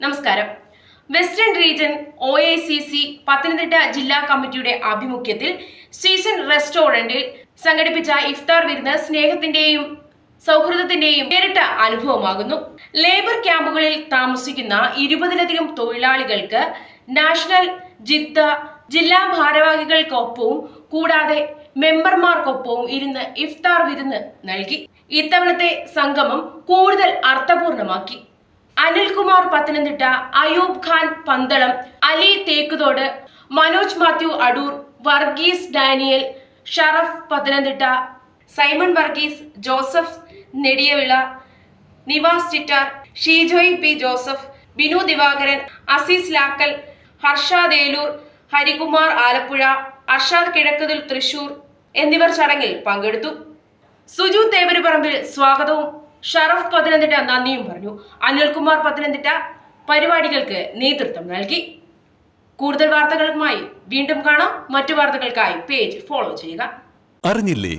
നമസ്കാരം. Western region O A C C Pathanamthitta ജില്ലാ കമ്മിറ്റിയുടെ ആഭിമുഖ്യത്തിൽ സീസൺ റെസ്റ്റോറന്റിൽ സംഘടിപ്പിച്ച ഇഫ്താർ വിരുന്ന് സ്നേഹത്തിന്റെയും സൗഹൃദത്തിന്റെയും നേരിട്ട അനുഭവമാകുന്നു. ലേബർ ക്യാമ്പുകളിൽ താമസിക്കുന്ന ഇരുപതിലധികം തൊഴിലാളികൾക്ക് നാഷണൽ ജിത്ത ജില്ലാ ഭാരവാഹികൾക്കൊപ്പവും കൂടാതെ മെമ്പർമാർക്കൊപ്പവും ഇരുന്ന് ഇഫ്താർ വിരുന്ന് നൽകി. ഇത്തവണത്തെ സംഗമം കൂടുതൽ അർത്ഥപൂർണമാക്കി. അനിൽകുമാർ പത്തനംതിട്ട അയൂബ് ഖാൻ പന്തളം അലി തേക്കുതോട് മനോജ് മാത്യു അടൂർ വർഗീസ് ഡാനിയൽ ഷറഫ് പത്തനംതിട്ട സൈമൺ വർഗീസ് ജോസഫ് നെടിയവിള നിവാസ് ചിറ്റാർ ഷീജോയ് പി ജോസഫ് ബിനു ദിവാകരൻ അസീസ് ലാക്കൽ ഹർഷാദ് ദേലൂർ ഹരികുമാർ ആലപ്പുഴ അർഷാദ് കിഴക്കതിൽ തൃശൂർ എന്നിവർ ചടങ്ങിൽ പങ്കെടുത്തു. സുജു തേവരുപറമ്പിൽ സ്വാഗതവും. ഷറഫ് പത്തനംതിട്ട നന്ദിയും പറഞ്ഞു. അനിൽകുമാർ പത്തനംതിട്ട പരിപാടികൾക്ക് നേതൃത്വം നൽകി. കൂടുതൽ വാർത്തകളുമായി വീണ്ടും കാണാം. മറ്റു വാർത്തകൾക്കായി പേജ് ഫോളോ ചെയ്യുക. അറിഞ്ഞില്ലേ?